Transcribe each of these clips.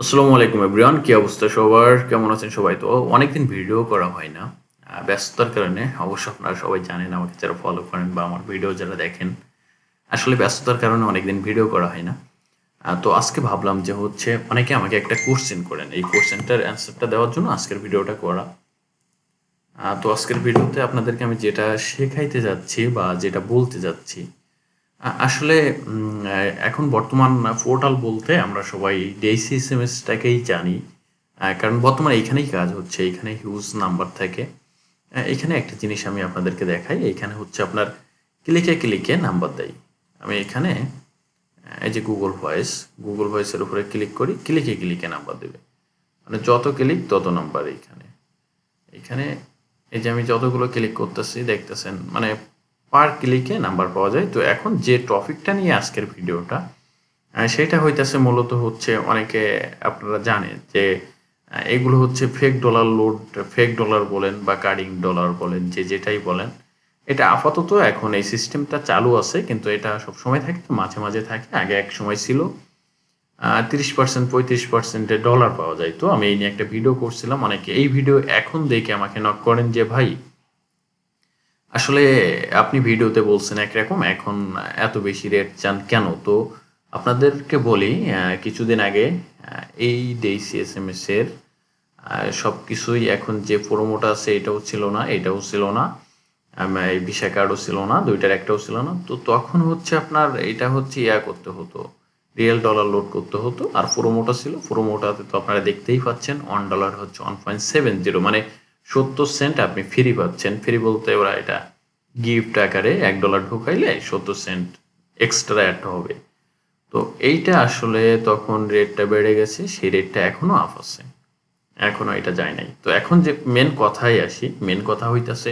আসসালামু আলাইকুম এভরিওয়ান কি অবস্থা সবার? কেমন আছেন সবাই? তো অনেকদিন ভিডিও করা হয় না। ব্যস্ততার কারণে অবশ্য আপনারা সবাই জানেন, আমাকে যারা ফলো করেন বা আমার ভিডিও যারা দেখেন, আসলে ব্যস্ততার কারণে অনেকদিন ভিডিও করা হয় না। তো আজকে ভাবলাম যে হচ্ছে অনেকে আমাকে একটা কোশ্চেন করেন। এই কোশ্চেনটার অ্যান্সারটা দেওয়ার জন্য আজকের ভিডিওটা করা। তো আজকের ভিডিওতে আপনাদেরকে আমি যেটা শেখাইতে যাচ্ছি বা যেটা বলতে যাচ্ছি আসলে এখন বর্তমান পোর্টাল বলতে আমরা সবাই ডিএসি এসএমএসটাকেই জানি। কারণ বর্তমানে এইখানেই কাজ হচ্ছে, এখানে হিউজ নাম্বার থাকে। এখানে একটা জিনিস আমি আপনাদেরকে দেখাই, এখানে হচ্ছে আপনার ক্লিকে ক্লিকে নাম্বার দেয়। আমি এখানে, এই যে গুগল ভয়েস গুগল ভয়েসের উপরে ক্লিক করি, ক্লিকে ক্লিকে নাম্বার দেবে। মানে যত ক্লিক, তত নাম্বার এইখানে এখানে, এই যে আমি যতগুলো ক্লিক করতেছি, দেখতেছেন মানে পার ক্লিকে নাম্বার পাওয়া যায়। তো এখন যে টপিকটা নিয়ে আজকের ভিডিওটা সেটা হইতেছে মূলত হচ্ছে অনেকে আপনারা জানেন যে এগুলো হচ্ছে fake dollar load fake dollar বলেন বা কার্ডিং ডলার বলেন, যে যেটাই বলেন। এটা আপাতত এখন এই সিস্টেমটা চালু আছে, কিন্তু এটা সব সময় থাকে তো মাঝে মাঝে থাকে, আগে এক সময় ছিল। তিরিশ পার্সেন্ট পঁয়ত্রিশ পার্সেন্টে ডলার পাওয়া যায় তো আমি এই নিয়ে একটা ভিডিও করছিলাম, অনেকে এই ভিডিও এখন দেখে আমাকে নক করেন যে, ভাই আসলে আপনি ভিডিওতে বলছেন একরকম, এখন এত বেশি রেট চান কেন? তো আপনাদেরকে বলি কিছুদিন আগে এই ডেইসি এস এম এস এর সব কিছুই এখন যে প্রোমোটা আছে এটাও ছিল না, এটাও ছিল না এই ভিসা কার্ডও ছিল না, দুইটার একটাও ছিল না। তো তখন হচ্ছে আপনার এটা হচ্ছে ইয়া করতে হতো রিয়েল ডলার লোড করতে হতো, আর প্রোমোটা ছিল। প্রোমোটাতে তো আপনারা দেখতেই পাচ্ছেন ওয়ান ডলার হচ্ছে ওয়ান পয়েন্ট সেভেন জিরো মানে সত্তর সেন্ট আপনি ফ্রি পাচ্ছেন। ফ্রি বলতে ওরা এটা গিফট আকারে এক ডলার ঢুকাইলে সত্তর সেন্ট এক্সট্রা অ্যাড হবে। তো এইটা আসলে তখন রেটটা বেড়ে গেছে, সেই রেটটা এখনও আপ আছে। এখনও এটা যায় নাই। তো এখন যে মেন কথাই আসি মেন কথা হইতাছে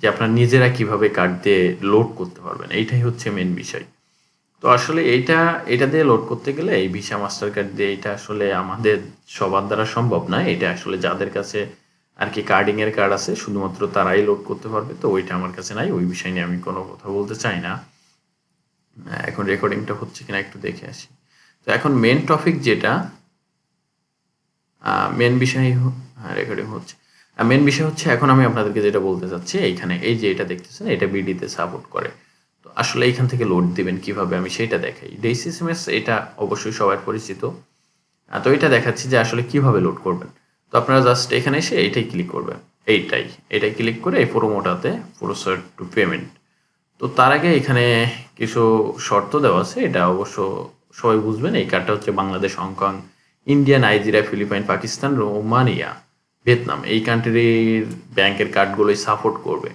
যে আপনার নিজেরা কীভাবে কার্ড দিয়ে লোড করতে পারবেন। এইটাই হচ্ছে মেন বিষয়। তো আসলে এইটা, এটা দিয়ে লোড করতে গেলে এই ভিসা মাস্টার কার্ড দিয়ে এটা আসলে আমাদের সবার দ্বারা সম্ভব না। এটা আসলে যাদের কাছে আর কি কার্ডিং এর কার্ড আছে, শুধুমাত্র তারাই লোড করতে পারবে, তো ওইটা আমার কাছে নাই, ওই বিষয় নিয়ে আমি কোনো কথা বলতে চাই না। এখন রেকর্ডিংটা হচ্ছে কিনা একটু দেখে আসি। তো এখন মেন টপিক যেটা মেন বিষয় হ্যাঁ রেকর্ডিং হচ্ছে। মেন বিষয় হচ্ছে, এখন আমি আপনাদেরকে যেটা বলতে চাচ্ছি, এইখানে এই যে এটা দেখতেছেন, এটা বিডিতে সাপোর্ট করে। তো আসলে এইখান থেকে লোড দিবেন কীভাবে, আমি সেটা দেখাই। ডেসিসিএমএস এটা অবশ্যই সবার পরিচিত। তো এটা দেখাচ্ছি যে আসলে কীভাবে লোড করবেন। তো আপনারা জাস্ট এখানে এসে এইটাই ক্লিক করবেন। এইটাই। এটাই ক্লিক করে এই প্রোমোটাতে প্রোসার টু পেমেন্ট তো তার আগে এখানে কিছু শর্ত দেওয়া আছে, এটা অবশ্য সবাই বুঝবেন। এই কার্ডটা হচ্ছে Bangladesh, Hong Kong, India, Nigeria, Philippine, Pakistan, Romania, Vietnam. এই কান্ট্রির ব্যাংকের কার্ডগুলোই সাপোর্ট করবে।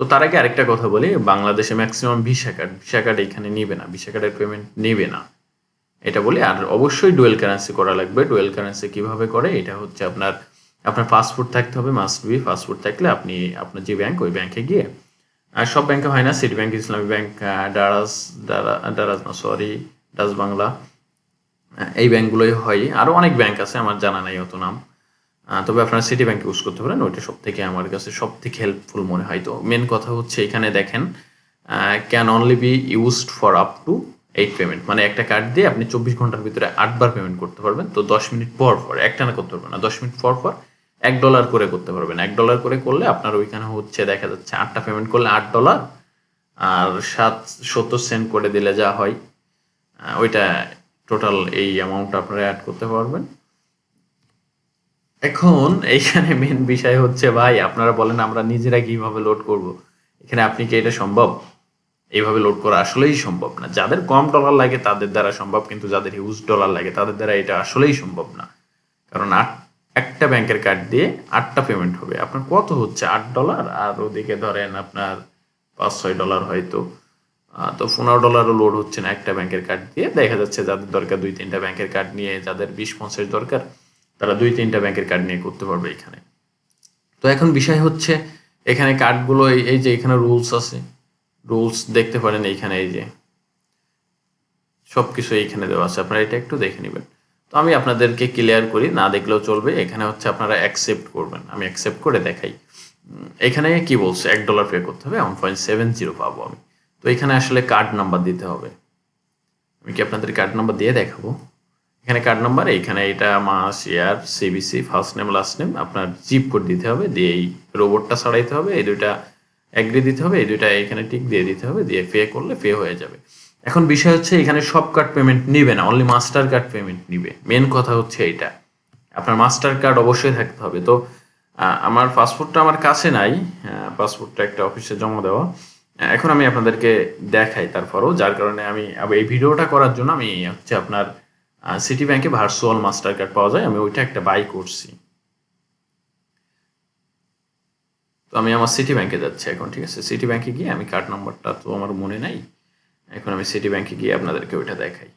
তো তার আগে আরেকটা কথা বলি, বাংলাদেশে maximum visa card visa card এখানে নেবে না। ভিসা কার্ডের পেমেন্ট নেবে না। এটা বলি, আর অবশ্যই ডুয়েল কারেন্সি করা লাগবে। ডুয়েল কারেন্সি কীভাবে করে, এটা হচ্ছে আপনার আপনার পাসপোর্ট থাকতে হবে মাস্ট বি পাসপোর্ট থাকলে আপনি, আপনার যে ব্যাংক ওই ব্যাংকে গিয়ে, আর সব ব্যাংকে হয় না সিটি ব্যাংক ইসলামী ব্যাংক ডারাস ডারা- ডারাস না সরি ডাস বাংলা এই ব্যাংকগুলোই হয়। আরও অনেক ব্যাংক আছে, আমার জানা নাই অত নাম। তবে আপনারা সিটি ব্যাংক ইউজ করতে পারেন, ওইটা সব থেকে আমার কাছে সব থেকে হেল্পফুল মনে হয়। তো মেন কথা হচ্ছে এখানে দেখেন can only be used for up to eight payment মানে একটা কার্ড দিয়ে আপনি চব্বিশ ঘণ্টার ভিতরে আটবার পেমেন্ট করতে পারবেন, তো দশ মিনিট পর পর, একটানা করতে পারবেন না, দশ মিনিট পর পর এক ডলার করে করতে পারবেন। এক ডলার করে করলে আপনার ওইখানে হচ্ছে দেখা যাচ্ছে আটটা পেমেন্ট করলে আট ডলার আর সাত সত্তর সেন্ট করে দিলে যা হয় ওইটা টোটাল এই অ্যামাউন্টটা আপনারা অ্যাড করতে পারবেন। এখন এইখানে মেন বিষয় হচ্ছে, ভাই, আপনারা বলেন আমরা নিজেরা কীভাবে লোড করব? এখানে আপনি কি এটা সম্ভব? এইভাবে লোড করা আসলেই সম্ভব না। যাদের কম ডলার লাগে তাদের দ্বারা সম্ভব, কিন্তু যাদের হিউজ ডলার লাগে তাদের দ্বারা এটা আসলেই সম্ভব না। কারণ আট, একটা ব্যাংকের কার্ড দিয়ে আটটা পেমেন্ট হবে। আপনার কত হচ্ছে? আট ডলার আর ওদিকে ধরেন আপনার পাঁচ, ছয় ডলার হয়তো। তো পনেরো ডলারও লোড হচ্ছে না একটা ব্যাংকের কার্ড দিয়ে। দেখা যাচ্ছে যাদের দরকার দুই, তিনটা ব্যাংকের কার্ড নিয়ে, যাদের বিশ পঞ্চাশ দরকার, তারা দুই, তিনটা ব্যাংকের কার্ড নিয়ে করতে পারবে এখানে। তো এখন বিষয় হচ্ছে, এখানে কার্ডগুলো এই- যে এখানে রুলস আছে রুলস দেখতে পারেন এইখানে, এই যে। সব কিছু এইখানে দেওয়া আছে, আপনারা এটা একটু দেখে নেবেন। তো আমি আপনাদেরকে ক্লিয়ার করি, না দেখলেও চলবে। এখানে হচ্ছে আপনারা অ্যাকসেপ্ট করবেন। আমি অ্যাকসেপ্ট করে দেখাই। এখানে কি বলছে? এক ডলার পে করতে হবে ওয়ান পয়েন্ট সেভেন জিরো পাবো আমি। তো এখানে আসলে কার্ড নাম্বার দিতে হবে। আমি কি আপনাদের কার্ড নাম্বার দিয়ে দেখাবো? এখানে কার্ড নাম্বার এইখানে এটা মাস, ইয়ার সিবিসি ফার্স্ট নেম লাস্ট নেম আপনার জিপ কোড দিতে হবে, দিয়ে এই রোবটটা ছাড়াইতে হবে। এই দুইটা অ্যাগ্রি দিতে হবে, এই দুইটা এখানে টিক দিয়ে দিতে হবে, দিয়ে পে করলে পে হয়ে যাবে। এখন বিষয় হচ্ছে, এখানে সব কার্ড পেমেন্ট নিবে না অনলি মাস্টার কার্ড পেমেন্ট নিবে। মেন কথা হচ্ছে এইটা। আপনার মাস্টার কার্ড অবশ্যই থাকতে হবে। তো আমার পাসপোর্টটা আমার কাছে নাই পাসপোর্টটা একটা অফিসে জমা দেওয়া। এখন আমি আপনাদেরকে দেখাই তারপরও, যার কারণে আমি এই ভিডিওটা করার জন্য আমি হচ্ছে আপনার সিটি ব্যাংকে ভার্চুয়াল মাস্টার কার্ড পাওয়া যায়, আমি ওইটা একটা বাই করছি। তো আমি আমার সিটি ব্যাংকে যাচ্ছি এখন, ঠিক আছে? সিটি ব্যাংকে গিয়ে আমি কার্ড নাম্বারটা তো আমার মনে নাই। এখন আমি সিটি ব্যাংকে গিয়ে আপনাদেরকে ওইটা দেখাই।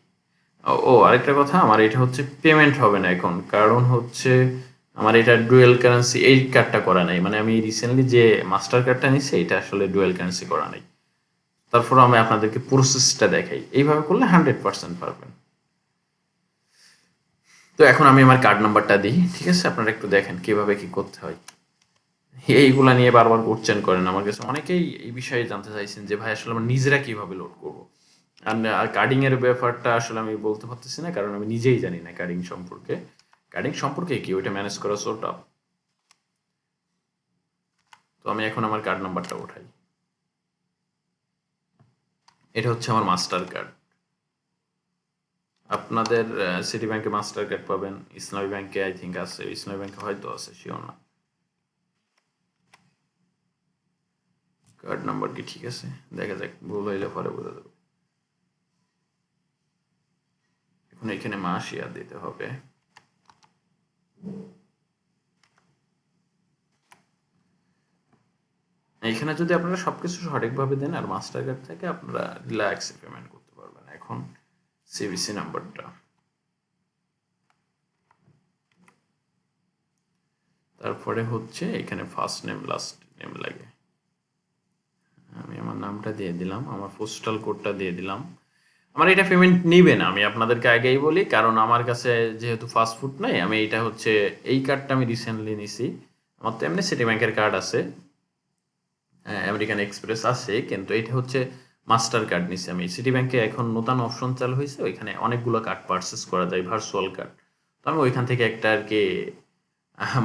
ও- আরেকটা কথা, আমার এটা হচ্ছে পেমেন্ট হবে না এখন। কারণ হচ্ছে আমার এটা ডুয়েল কারেন্সি এই কার্ডটা করা নাই। মানে আমি রিসেন্টলি যে মাস্টার কার্ডটা নিচ্ছি এটা আসলে ডুয়েল কারেন্সি করা নাই। তারপর আমি আপনাদেরকে প্রসেসটা দেখাই। এইভাবে করলে হান্ড্রেড পার্সেন্ট পারবেন। তো এখন আমি আমার কার্ড নাম্বারটা দিই, ঠিক আছে? আপনারা একটু দেখেন কীভাবে কি করতে হয়। এইগুলা নিয়ে বারবার কোশ্চেন করেন আমার কাছে। অনেকেই এই বিষয়ে জানতে চাইছেন যে, ভাই, আসলে আমরা নিজেরা কীভাবে লোড করব? আর কার্ডিং এর ব্যাপারটা আসলে আমি বলতে পারতেছি না, কারণ আমি নিজেই জানি না কার্ডিং সম্পর্কে। কার্ডিং সম্পর্কে কি? ওইটা ম্যানেজ করা সোর্ট তো আমি এখন আমার কার্ড নাম্বারটা উঠাই। এটা হচ্ছে আমার মাস্টার কার্ড আপনাদের সিটি ব্যাংকে মাস্টার কার্ড পাবেন। ইসলামী ব্যাংকে আই থিঙ্ক আছে ইসলামী ব্যাংকে হয়তো আছে শিওর না। কার্ড নাম্বার কি ঠিক আছে? দেখা যাক, ভুল হইলে পরে বোঝা যাবে এখন এখানে মাস ইয়ার দিতে হবে। এখানে যদি আপনারা সবকিছু সঠিকভাবে দেন আর মাস্টার কার্ড থেকে, আপনারা রিল্যাক্সে পেমেন্ট করতে পারবেন। এখন সিবিসি নাম্বারটা তারপরে হচ্ছে এখানে ফার্স্ট নেম লাস্ট নেম লাগে। আমার নামটা দিয়ে দিলাম, আমার পোস্টাল কোডটা দিয়ে দিলাম। আমার এটা পেমেন্ট নিবে না, আমি আপনাদেরকে আগেই বলি, কারণ আমার কাছে যেহেতু ফাস্ট ফুড নাই, আমি এটা হচ্ছে, এই কার্ডটা আমি রিসেন্টলি নিছি। আমার তো এমনি সিটি ব্যাংকের কার্ড আছে আমেরিকান এক্সপ্রেস আছে, কিন্তু এটা হচ্ছে মাস্টার কার্ড নিছি আমি। সিটি ব্যাংকে এখন নতুন অপশন চালু হয়েছে ওইখানে অনেকগুলো কার্ড পারচেস করা যায় ভার্চুয়াল কার্ড তো আমি ওইখান থেকে একটা আর কি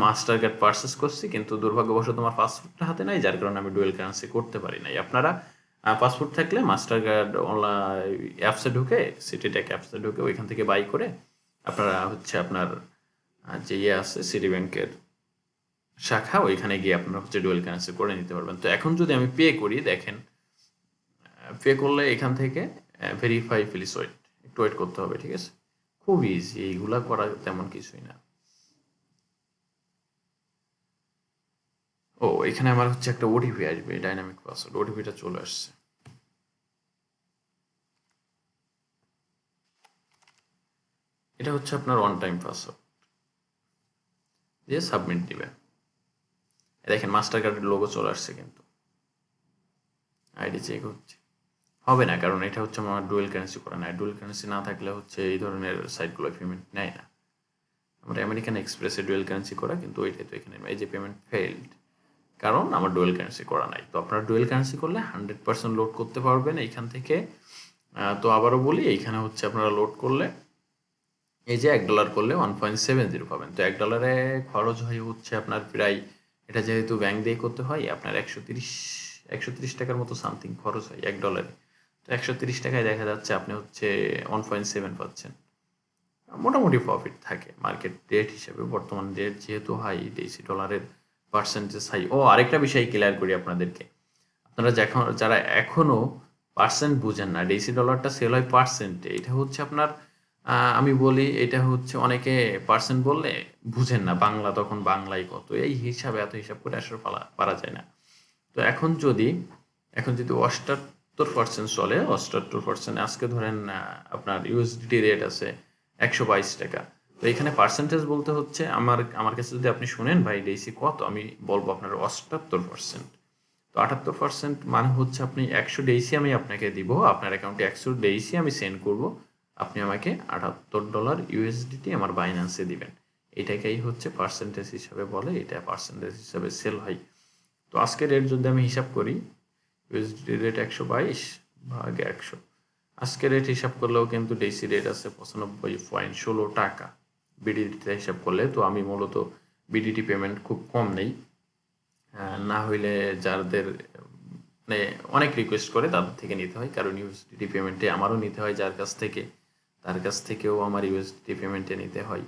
মাস্টার কার্ড পারচেস করছি, কিন্তু দুর্ভাগ্যবশত আমার পাসপোর্টটা হাতে নাই, যার কারণে আমি ডুয়েল কারেন্সি করতে পারি নাই। আপনারা পাসপোর্ট থাকলে মাস্টার কার্ড অ্যাপসে ঢুকে সিটি ট্যাক অ্যাপসে ঢুকে ওইখান থেকে বাই করে আপনারা হচ্ছে আপনার যে ইয়ে আছে সিটি ব্যাংকের শাখা, ওইখানে গিয়ে আপনারা হচ্ছে ডুয়েল কারেন্সি করে নিতে পারবেন। তো এখন যদি আমি পে করি, দেখেন পে করলে এখান থেকে ভেরিফাই প্লিজ ওয়েট একটু ওয়েট করতে হবে, ঠিক আছে? খুব ইজি এইগুলা করা তেমন কিছুই না। ও, এখানে আমার হচ্ছে একটা ওটিপি আসবে ডাইনামিক পাসওয়ার্ড ওটিপিটা চলে আসছে। এটা হচ্ছে আপনার ওয়ান টাইম পাসওয়ার্ড দিয়ে সাবমিট দিবেন দেখেন মাস্টার কার্ডের লোগো চলে আসছে কিন্তু। আইডি চেক হচ্ছে। হবে না, কারণ এটা হচ্ছে আমার ডুয়েল কারেন্সি করা। নাই ডুয়েল কারেন্সি না থাকলে হচ্ছে এই ধরনের সাইটগুলো পেমেন্ট নেয় না। আমার আমেরিকান এক্সপ্রেসে ডুয়েল কারেন্সি করা, কিন্তু ওইটাই তো এখানে। এই যে পেমেন্ট ফেইল্ড কারণ আমার ডুয়েল কারেন্সি করা নাই। তো আপনারা ডুয়েল কারেন্সি করলে হান্ড্রেড পার্সেন্ট লোড করতে পারবেন এইখান থেকে। তো আবারও বলি, এইখানে হচ্ছে আপনারা লোড করলে, এই যে এক ডলার করলে ওয়ান পয়েন্ট সেভেন জিরো পাবেন। তো এক ডলারে খরচ হয় হচ্ছে আপনার প্রায়, এটা যেহেতু ব্যাংক দিয়ে করতে হয়, আপনার একশো তিরিশ একশো তিরিশ টাকার মতো সামথিং খরচ হয় এক ডলারে তো একশো তিরিশ টাকায় দেখা যাচ্ছে আপনি হচ্ছে ওয়ান পয়েন্ট সেভেন পাচ্ছেন। মোটামুটি প্রফিট থাকে। মার্কেট রেট হিসেবে বর্তমান রেট যেহেতু হাই ডিসি ডলারের পার্সেন্টেজ হাই ও, আরেকটা বিষয় ক্লিয়ার করি আপনাদেরকে। আপনারা যখন, যারা এখনও পার্সেন্ট বুঝেন না ডিসি ডলারটা সেল হয় পার্সেন্টে এটা হচ্ছে আপনার আমি বলি এটা হচ্ছে অনেকে পার্সেন্ট বললে বুঝেন না, বাংলা তখন বাংলায় কত, এই হিসাবে, এত হিসাব করে আসলে পারা পারা যায় না। তো এখন যদি এখন যদি অষ্টাত্তর পার্সেন্ট চলে, অষ্টাত্তর পার্সেন্ট আজকে ধরেন আপনার ইউএসডিটি রেট আছে একশো বাইশ টাকা। তো এখানে পার্সেন্টেজ বলতে হচ্ছে আমার আমার কাছে যদি আপনি শুনেন, ভাই ডিসি কত? আমি বলব আপনার অষ্টাত্তর পার্সেন্ট তো আটাত্তর পার্সেন্ট মানে হচ্ছে আপনি একশো ডেইসি আমি আপনাকে দিব, আপনার অ্যাকাউন্টে একশো ডেইসি আমি সেন্ড করব, আপনি আমাকে আটাত্তর ডলার ইউএসডিটি আমার বাইন্যান্সে দিবেন। এটাকেই হচ্ছে পার্সেন্টেজ হিসাবে বলে, এটা পার্সেন্টেজ হিসাবে সেল হয়। তো আজকে রেট যদি আমি হিসাব করি ইউএসডি রেট একশো বাইশ ভাগ একশো। আজকে রেট হিসাব করলেও কিন্তু ডিসি রেট আছে পঁচানব্বই পয়েন্ট ষোলো টাকা। বিডিটিতে হিসাব করলে, তো আমি মূলত বিডিটি পেমেন্ট খুব কম নেই। না হইলে যাদের মানে অনেক রিকোয়েস্ট করে তাদের থেকে নিতে হয়, কারণ ইউএসডিটি পেমেন্টে আমারও নিতে হয় যার কাছ থেকে। তার কাছ থেকেও আমার ইউএসডিটি পেমেন্টে নিতে হয়।